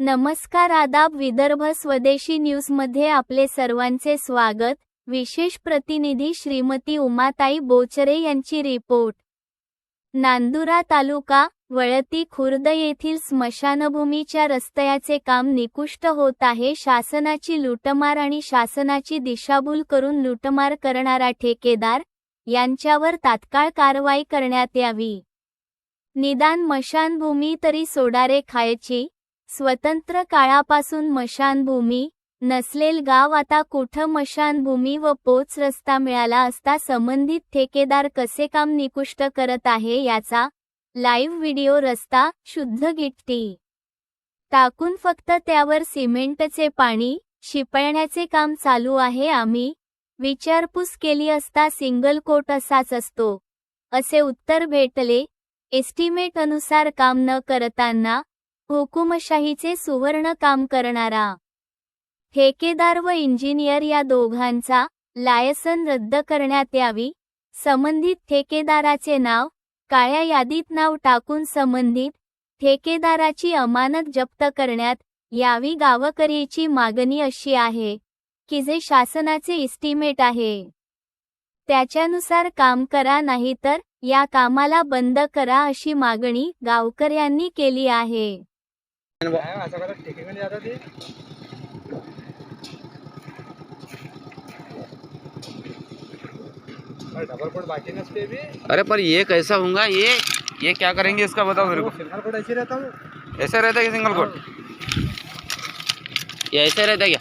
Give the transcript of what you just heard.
नमस्कार आदाब विदर्भ स्वदेशी न्यूजमध्ये आपले सर्वांचे स्वागत. विशेष प्रतिनिधी श्रीमती उमाताई बोचरे यांची रिपोर्ट. नांदुरा तालुका वळती खुर्द येथील स्मशानभूमीच्या रस्त्याचे काम निकृष्ट होत आहे. शासनाची लुटमार आणि शासनाची दिशाभूल करून लुटमार करणारा ठेकेदार यांच्यावर तात्काळ कारवाई करण्यात यावी. निदान मशानभूमी तरी सोडारे खायची स्वतंत्र काळापासून मशानभूमी नसलेल गाव आता कुठं मशानभूमी व पोच रस्ता मिळाला असता संबंधित ठेकेदार कसे काम निकृष्ट करत आहे याचा लाईव्ह व्हिडिओ रस्ता शुद्ध गिट्टी. टाकून फक्त त्यावर सिमेंटचे पाणी शिपळण्याचे काम चालू आहे. आम्ही विचारपूस केली असता सिंगल कोट असाच असतो. असे उत्तर भेटले. एस्टिमेट अनुसार काम न करताना हुकुमशाहीचे सुवर्ण काम करणारा. ठेकेदार व इंजिनियर या दोघांचा लायसन रद्द करण्यात यावी. संबंधित ठेकेदाराचे नाव काळ्या यादीत नाव टाकून संबंधित ठेकेदाराची अमानत जप्त करण्यात यावी गावकरीची मागणी अशी आहे की जे शासनाचे इस्टिमेट आहे. त्याच्यानुसार काम करा नाहीतर या कामाला बंद करा अशी मागणी गावकऱ्यांनी केली आहे. करा अरे डबल कोड बाकी नसते भी। अरे पर ये कैसा होगा ये ये क्या करेंगे इसका बताओ मेरे को। सिंगल कोड ऐसे रहता हूँ ऐसा रहता है सिंगल कोट ये ऐसा रहता है क्या?